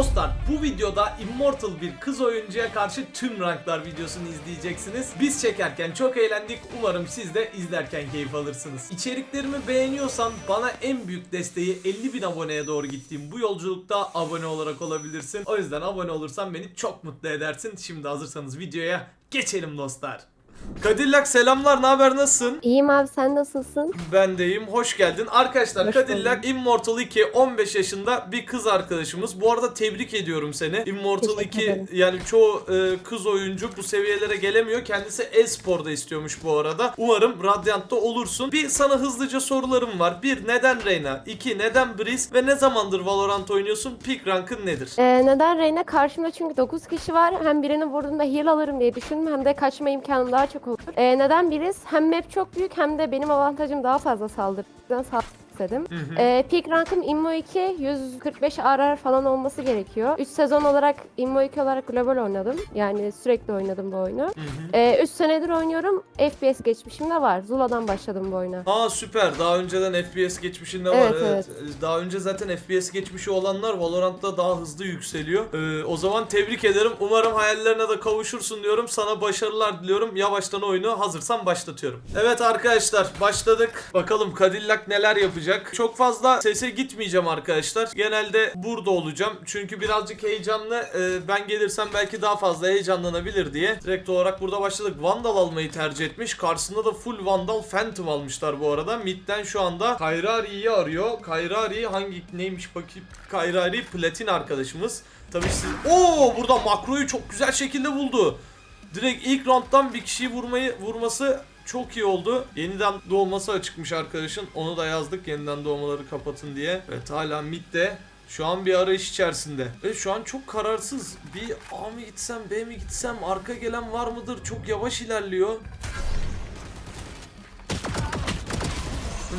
Dostlar bu videoda Immortal bir kız oyuncuya karşı tüm ranklar videosunu izleyeceksiniz. Biz çekerken çok eğlendik. Umarım siz de izlerken keyif alırsınız. İçeriklerimi beğeniyorsan bana en büyük desteği 50 bin aboneye doğru gittiğim bu yolculukta abone olarak olabilirsin. O yüzden abone olursan beni çok mutlu edersin. Şimdi hazırsanız videoya geçelim dostlar. Kadillak selamlar, ne haber, nasılsın? İyiyim abi sen nasılsın? Ben deyim. Hoş geldin. Arkadaşlar Hoş Cadillac Immortal 2 15 yaşında bir kız arkadaşımız. Bu arada tebrik ediyorum seni. Immortal Teşekkür 2 ederim. yani çoğu e, kız oyuncu bu seviyelere gelemiyor. Kendisi e-sporda istiyormuş bu arada. Umarım Radiant'ta olursun. Bir sana hızlıca sorularım var. Bir neden Reyna? İki neden Breeze? Ve ne zamandır Valorant oynuyorsun? Peak rankın nedir? Ee, neden Reyna? Karşımda çünkü 9 kişi var. Hem birini vurduğumda heal alırım diye düşündüm hem de kaçma imkanım daha çok olur. Ee, neden biriz? Hem map çok büyük hem de benim avantajım daha fazla saldırıdan saldırmak istedim. Ee, peak rankım Immo 2 145 RR falan olması gerekiyor. 3 sezon olarak Immo 2 olarak global oynadım. Yani sürekli oynadım bu oyunu. 3 senedir oynuyorum. FPS geçmişim de var. Zula'dan başladım bu oyuna. Aa süper. Daha önceden FPS geçmişinde var. Evet, Evet. Daha önce zaten FPS geçmişi olanlar Valorant'ta daha hızlı yükseliyor. Ee, o zaman tebrik ederim. Umarım hayallerine de kavuşursun diyorum. Sana başarılar diliyorum. Yavaştan oyunu hazırsan başlatıyorum. Evet arkadaşlar başladık. Bakalım Cadillac neler yapacak. Çok fazla sese gitmeyeceğim arkadaşlar. Genelde burada olacağım. Çünkü birazcık heyecanlı. Ee, ben gelirsem belki daha fazla heyecanlanabilir diye. Direkt olarak burada başladık. Vandal almayı tercih etmiş. Karşısında da full Vandal Phantom almışlar bu arada. Mid'den şu anda Kayrari'yi arıyor. Kayrari hangi neymiş bakayım. Kayrari platin arkadaşımız. Tabii siz... Oo burada makroyu çok güzel şekilde buldu. Direkt ilk round'dan bir kişiyi vurmayı vurması çok iyi oldu. Yeniden doğması açıkmış arkadaşın. Onu da yazdık yeniden doğmaları kapatın diye. Evet hala midde. Şu an bir arayış içerisinde. Ve şu an çok kararsız. Bir A mı gitsem B mi gitsem arka gelen var mıdır? Çok yavaş ilerliyor.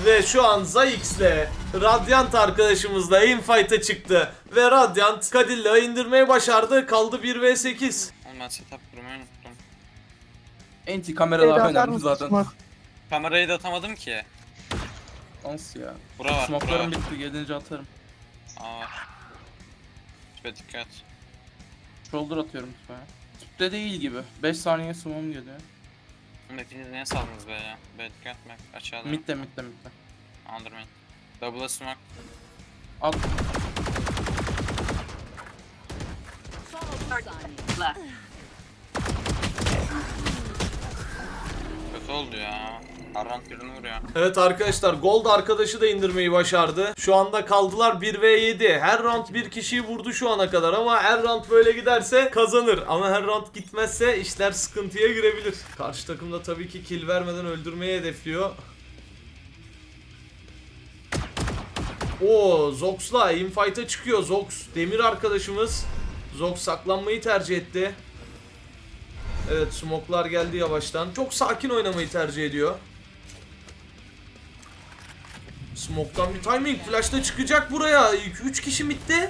Ve şu an Zayx'le Radiant arkadaşımızla infight'a çıktı. Ve Radiant Cadillac'ı indirmeyi başardı. Kaldı 1v8. Oğlum ben setup kurmayı. Enti kameralar önemli zaten. Kamerayı da atamadım ki. Nasıl ya? Bura var, bura Smoke'larım var. bitti gelince atarım. Aa var. Tüpe dikkat. Shoulder atıyorum tüpe. Tüpte değil gibi. 5 saniye smoke'um geliyor. Oğlum hepiniz niye saldınız be ya? Be dikkat bak aşağıda. Mid'de mid'de mid'de. Undermain. Double smoke. At. Oldu ya. Arrant birini vuruyor. Evet arkadaşlar Gold arkadaşı da indirmeyi başardı. Şu anda kaldılar 1v7. Her round bir kişiyi vurdu şu ana kadar ama her round böyle giderse kazanır. Ama her round gitmezse işler sıkıntıya girebilir. Karşı takımda tabii ki kill vermeden öldürmeyi hedefliyor. Oo Zox'la infight'a çıkıyor Zox. Demir arkadaşımız. Zox saklanmayı tercih etti. Evet smoklar geldi yavaştan. Çok sakin oynamayı tercih ediyor. Smoke'tan bir timing. Flash'ta çıkacak buraya. 3 kişi midde.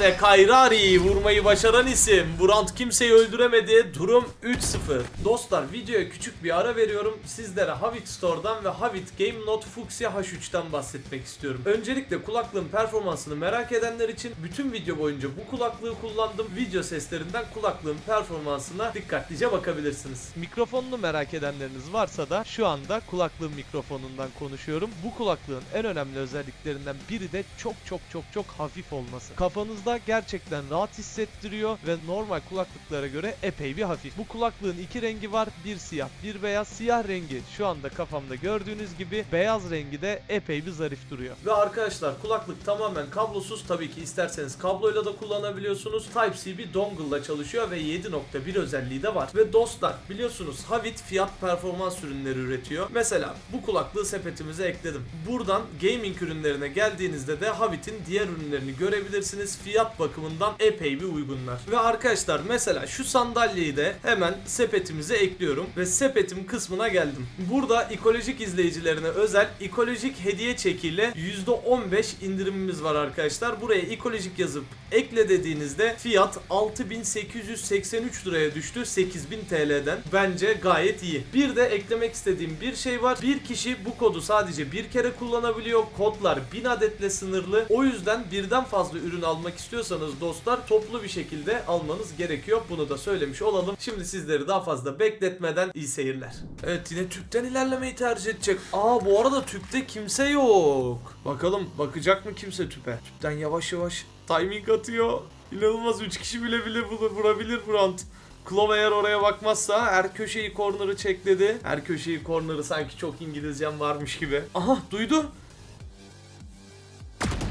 Ve Kayrari'yi vurmayı başaran isim. Burant kimseyi öldüremedi. Durum 3-0. Dostlar videoya küçük bir ara veriyorum. Sizlere Havit Store'dan ve Havit Game Note Fuchsia H3'ten bahsetmek istiyorum. Öncelikle kulaklığın performansını merak edenler için bütün video boyunca bu kulaklığı kullandım. Video seslerinden kulaklığın performansına dikkatlice bakabilirsiniz. Mikrofonunu merak edenleriniz varsa da şu anda kulaklığın mikrofonundan konuşuyorum. Bu kulaklığın en önemli özelliklerinden biri de çok çok çok çok hafif olması. Kafanızda gerçekten rahat hissettiriyor ve normal kulaklıklara göre epey bir hafif. Bu kulaklığın iki rengi var. Bir siyah, bir beyaz. Siyah rengi şu anda kafamda gördüğünüz gibi beyaz rengi de epey bir zarif duruyor. Ve arkadaşlar kulaklık tamamen kablosuz. Tabii ki isterseniz kabloyla da kullanabiliyorsunuz. Type-C bir dongle ile çalışıyor ve 7.1 özelliği de var. Ve dostlar biliyorsunuz Havit fiyat performans ürünleri üretiyor. Mesela bu kulaklığı sepetimize ekledim. Buradan gaming ürünlerine geldiğinizde de Havit'in diğer ürünlerini görebilirsiniz. Fiyat bakımından epey bir uygunlar. Ve arkadaşlar mesela şu sandalyeyi de hemen sepetimize ekliyorum ve sepetim kısmına geldim. Burada ekolojik izleyicilerine özel ekolojik hediye çekiyle %15 indirimimiz var arkadaşlar. Buraya ekolojik yazıp ekle dediğinizde fiyat 6883 liraya düştü 8000 TL'den. Bence gayet iyi. Bir de eklemek istediğim bir şey var. Bir kişi bu kodu sadece bir kere kullanabiliyor. Kodlar 1000 adetle sınırlı. O yüzden birden fazla ürün almak istiyorsanız dostlar toplu bir şekilde almanız gerekiyor. Bunu da söylemiş olalım. Şimdi sizleri daha fazla bekletmeden iyi seyirler. Evet yine tüpten ilerlemeyi tercih edecek. Aa bu arada tüpte kimse yok. Bakalım bakacak mı kimse tüpe? Tüpten yavaş yavaş timing atıyor. İnanılmaz 3 kişi bile bile vur- vurabilir Brant. Klov eğer oraya bakmazsa her köşeyi corner'ı çekledi. Her köşeyi corner'ı sanki çok İngilizcem varmış gibi. Aha duydu.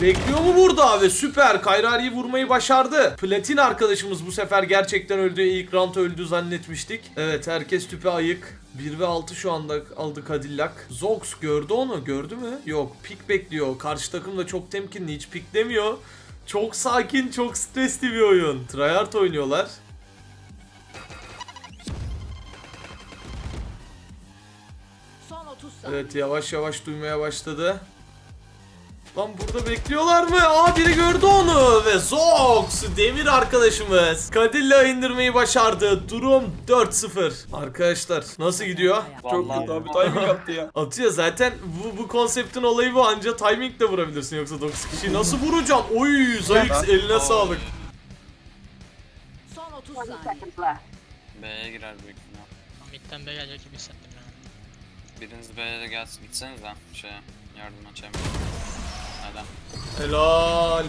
Bekliyor mu burada ve süper Kayrari'yi vurmayı başardı. Platin arkadaşımız bu sefer gerçekten öldü. İlk round öldü zannetmiştik. Evet herkes tüpe ayık. 1 ve 6 şu anda aldı Cadillac. Zox gördü onu gördü mü? Yok pik bekliyor. Karşı takım da çok temkinli hiç piklemiyor. Çok sakin çok stresli bir oyun. Tryhard oynuyorlar. Son 30 saniye. Evet yavaş yavaş duymaya başladı. Lan burada bekliyorlar mı? Aa biri gördü onu ve Zox Demir arkadaşımız Kadilla indirmeyi başardı. Durum 4-0. Arkadaşlar nasıl gidiyor? Çok Vallahi. kötü abi timing attı ya. Atıyor zaten bu, bu konseptin olayı bu anca timingle vurabilirsin yoksa 9 kişiyi nasıl vuracağım? Oy Zayx eline sağlık. Son 30 saniye. B'ye girer büyük ihtimal. Mid'den B gelecek gibi hissettim yani. Biriniz B'ye de gelsin gitseniz lan şeye yardım açayım. Neden? Helal.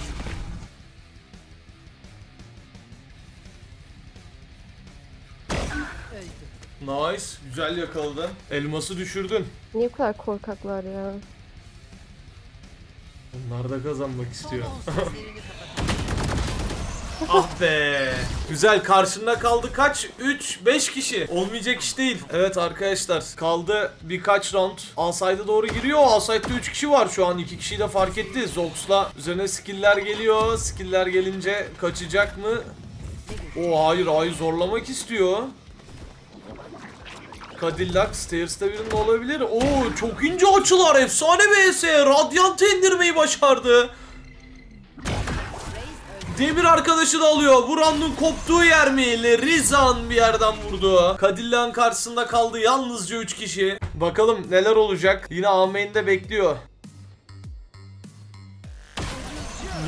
Nice. Güzel yakaladın. Elması düşürdün. Niye bu kadar korkaklar ya? Onlar da kazanmak istiyor. Son 10 sözlerini kapatalım. Ah be. Güzel karşında kaldı kaç? 3 5 kişi. Olmayacak iş değil. Evet arkadaşlar kaldı birkaç round. Alside'a doğru giriyor. Alside'da 3 kişi var şu an. 2 kişiyi de fark etti. Zox'la üzerine skill'ler geliyor. Skill'ler gelince kaçacak mı? O hayır hayır zorlamak istiyor. Cadillac Stairs'ta birinin olabilir. Oo çok ince açılar. Efsane vs. Radiant'ı indirmeyi başardı. Demir arkadaşı da alıyor. Vuran'ın koptuğu yer mi? Rizan bir yerden vurdu. Cadillac'ın karşısında kaldı yalnızca 3 kişi. Bakalım neler olacak. Yine Ameyn'de bekliyor.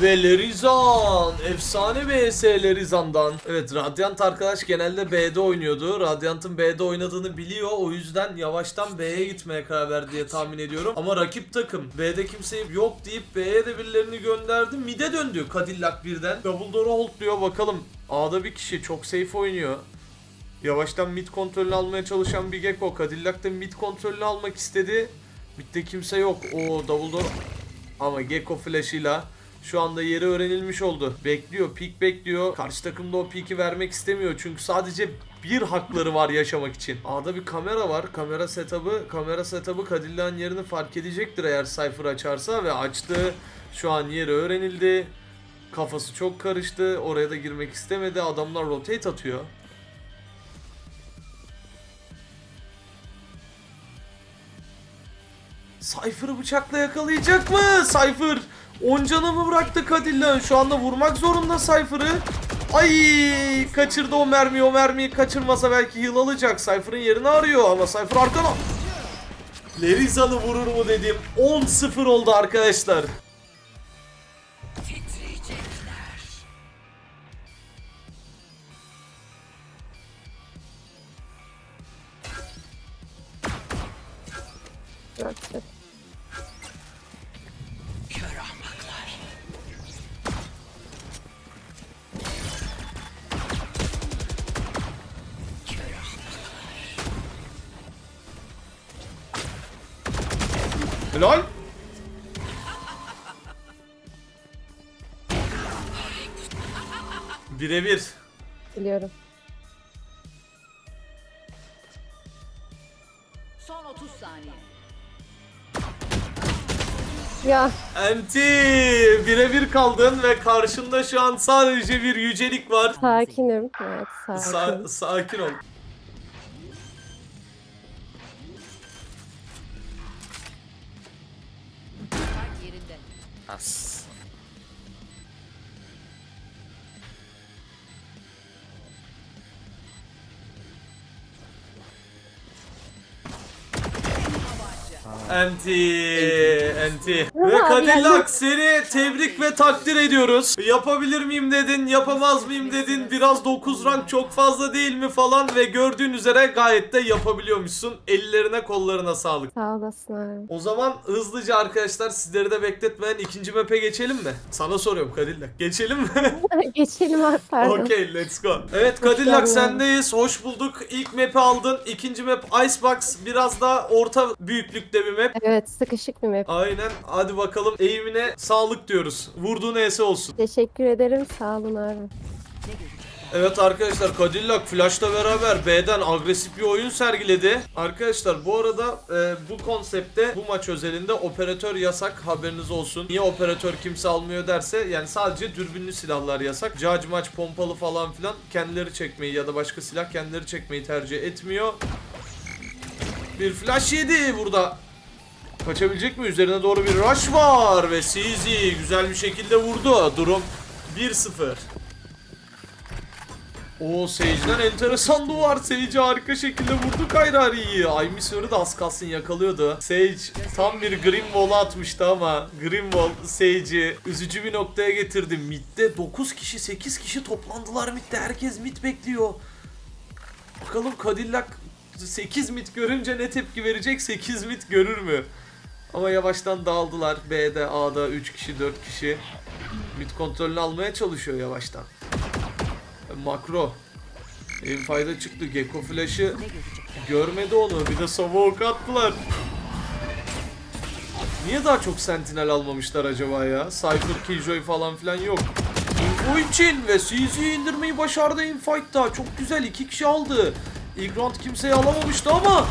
Ve Lerizan. Efsane vs Lerizan'dan. Evet Radiant arkadaş genelde B'de oynuyordu. Radiant'ın B'de oynadığını biliyor. O yüzden yavaştan B'ye gitmeye karar verdi diye tahmin ediyorum. Ama rakip takım B'de kimse yok deyip B'ye de birilerini gönderdi. Mid'e döndü Cadillac birden. Double door'u holdluyor bakalım. A'da bir kişi çok safe oynuyor. Yavaştan mid kontrolünü almaya çalışan bir Gecko. Cadillac da mid kontrolünü almak istedi. Mid'de kimse yok. O double door ama Gecko flash'ıyla şu anda yeri öğrenilmiş oldu. Bekliyor, peek bekliyor. Karşı takım da o peek'i vermek istemiyor. Çünkü sadece bir hakları var yaşamak için. A'da bir kamera var. Kamera setup'ı, kamera setup'ı Cadillac'ın yerini fark edecektir eğer Cypher açarsa ve açtı. Şu an yeri öğrenildi. Kafası çok karıştı. Oraya da girmek istemedi. Adamlar rotate atıyor. Cypher'ı bıçakla yakalayacak mı? Cypher 10 canı mı bıraktı Cadillac'ın? Şu anda vurmak zorunda Cypher'ı. Ay kaçırdı o mermiyi. O mermiyi kaçırmasa belki heal alacak. Cypher'ın yerini arıyor ama Cypher arkana. Lerizan'ı vurur mu dedim. 10-0 oldu arkadaşlar. Helal. Birebir. Biliyorum. Son 30 saniye. Ya Enti birebir kaldın ve karşında şu an sadece bir yücelik var. sakinim. Evet sakin. Sa- sakin ol. Nossa. Enti, enti. Ve Cadillac seni tebrik ve takdir ediyoruz. Yapabilir miyim dedin, yapamaz mıyım dedin. Biraz 9 rank çok fazla değil mi falan ve gördüğün üzere gayet de yapabiliyormuşsun. Ellerine kollarına sağlık. Sağ olasın abi. O zaman hızlıca arkadaşlar sizleri de bekletmeyen ikinci map'e geçelim mi? Sana soruyorum Cadillac. Geçelim mi? Geçelim abi pardon. Okey let's go. Evet Cadillac geldin. sendeyiz. Hoş bulduk. İlk map'i aldın. İkinci map Icebox. Biraz daha orta büyüklükte bir map. Evet sıkışık bir map. Aynen. Hadi bakalım eğimine sağlık diyoruz. Vurduğun ese olsun. Teşekkür ederim sağ olun abi. Evet arkadaşlar Cadillac Flash'la beraber B'den agresif bir oyun sergiledi. Arkadaşlar bu arada e, bu konsepte bu maç özelinde operatör yasak haberiniz olsun. Niye operatör kimse almıyor derse yani sadece dürbünlü silahlar yasak. Judge maç pompalı falan filan kendileri çekmeyi ya da başka silah kendileri çekmeyi tercih etmiyor. Bir flash yedi burada. Kaçabilecek mi? Üzerine doğru bir rush var ve CZ güzel bir şekilde vurdu. Durum 1-0. O Sage'den enteresan duvar. Sage harika şekilde vurdu Kayrari'yi. Ay Missouri da az kalsın yakalıyordu. Sage tam bir Green Wall'a atmıştı ama Green Wall Sage'i üzücü bir noktaya getirdi. Mid'de 9 kişi 8 kişi toplandılar mid'de. Herkes mid bekliyor. Bakalım Cadillac 8 mid görünce ne tepki verecek? 8 mid görür mü? Ama yavaştan dağıldılar. B'de, A'da 3 kişi, 4 kişi. Mid kontrolünü almaya çalışıyor yavaştan. Makro. En fayda çıktı. Gecko flash'ı görmedi onu. Bir de smoke attılar. Niye daha çok sentinel almamışlar acaba ya? Cypher, Killjoy falan filan yok. Info için ve CZ'yi indirmeyi başardı infight'ta. Çok güzel. iki kişi aldı. Round kimseyi alamamıştı ama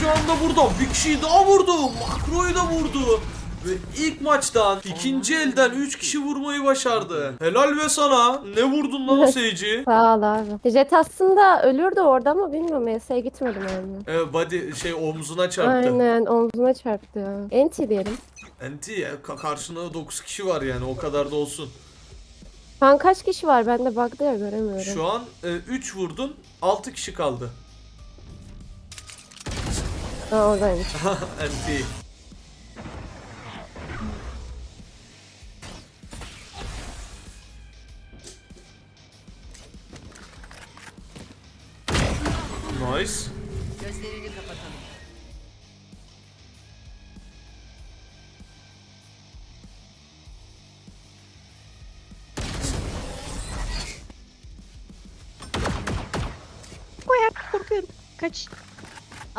şu anda burada. Bir kişiyi daha vurdu. Makro'yu da vurdu. Ve ilk maçtan ikinci elden 3 kişi vurmayı başardı. Helal be sana. Ne vurdun lan o Sage'i? Sağ ol abi. Jet aslında ölürdü orada ama bilmiyorum M'ye gitmedim yani. Ee, body şey omzuna çarptı. Aynen omzuna çarptı ya. Enti diyelim. Enti ya ka- karşında 9 kişi var yani o kadar da olsun. Şu an kaç kişi var? Ben de bug'da ya göremiyorum. Şu an 3 vurdun 6 kişi kaldı. Ha oradaymış. Enti. Nice. Gözlerini kapatalım.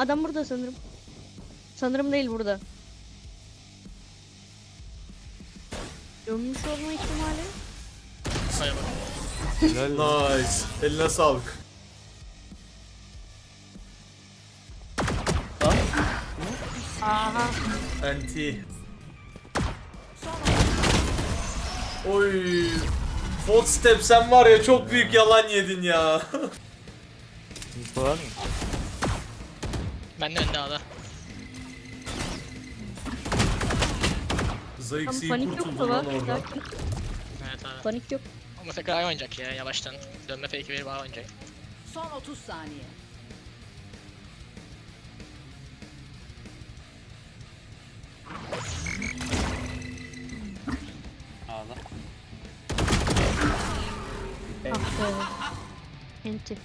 Adam burada sanırım. Sanırım değil burada. Dönmüş olma ihtimali. Saya bak. Nice. Eline sağlık. Aha. Anti. Oy. Footstep sen var ya çok büyük yalan yedin ya. Ben de önde ağda. Zayık iyi panik yok kurtuldu mu lan lan? orada. Evet abi. Panik yok. Ama tekrar oynayacak ya yavaştan. Dönme fake verip A oynayacak. Son 30 saniye. A'da. Ah be. Enti.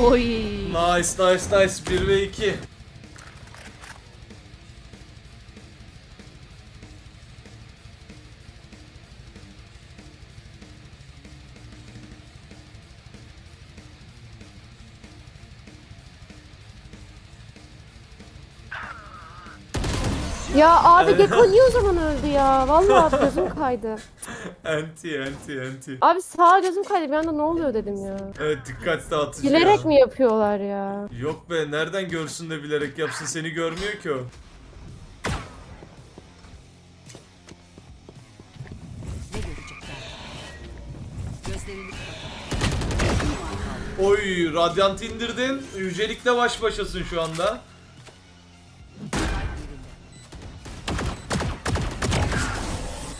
Oy. Nice nice nice 1 ve 2. Ya abi Gekko niye o zaman öldü ya? Vallahi gözüm kaydı. Anti anti anti. Abi sağ gözüm kaydı bir anda ne oluyor dedim ya. Evet dikkat dağıtıcı Bilerek ya. mi yapıyorlar ya? Yok be nereden görsün de bilerek yapsın seni görmüyor ki o. Ne görecekler? Gözlerini kapatalım. Oy radyant indirdin. Yücelikle baş başasın şu anda.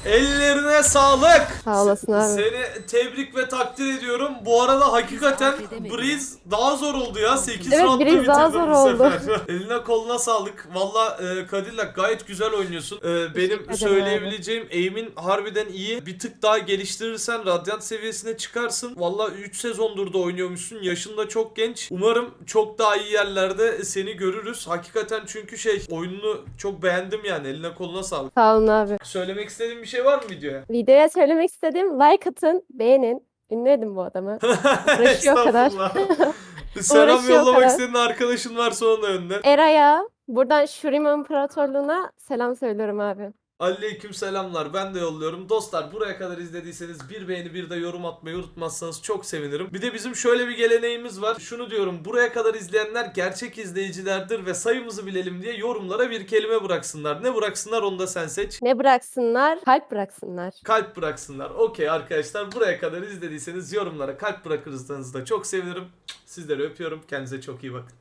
Ellerine sağlık. Sağ olasın abi. Seni tebrik ve takdir ediyorum. Bu arada hakikaten. Breeze daha zor oldu ya. 8 Evet, roundda Breeze daha zor bu oldu. sefer. Eline koluna sağlık. Valla e, Cadillac gayet güzel oynuyorsun. E, benim söyleyebileceğim aim'in harbiden iyi. Bir tık daha geliştirirsen radyant seviyesine çıkarsın. Valla 3 sezondur da oynuyormuşsun. Yaşın da çok genç. Umarım çok daha iyi yerlerde seni görürüz. Hakikaten çünkü şey oyununu çok beğendim yani. Eline koluna sağlık. Sağ olun abi. Söylemek istediğin bir şey var mı videoya? Videoya söylemek istediğim like atın, beğenin. Ünlü edin bu adamı. Uğraşıyor o kadar. Estağfurullah. Selam Uğraşıyor o yollamak kadar. istediğin arkadaşın varsa onun önüne. Eray'a buradan Shurima İmparatorluğu'na selam söylüyorum abi. Aleyküm selamlar ben de yolluyorum. Dostlar buraya kadar izlediyseniz bir beğeni bir de yorum atmayı unutmazsanız çok sevinirim. Bir de bizim şöyle bir geleneğimiz var. Şunu diyorum buraya kadar izleyenler gerçek izleyicilerdir ve sayımızı bilelim diye yorumlara bir kelime bıraksınlar. Ne bıraksınlar onu da sen seç. Ne bıraksınlar? Kalp bıraksınlar. Kalp bıraksınlar. Okey arkadaşlar buraya kadar izlediyseniz yorumlara kalp bırakırsanız da çok sevinirim. Sizleri öpüyorum. Kendinize çok iyi bakın.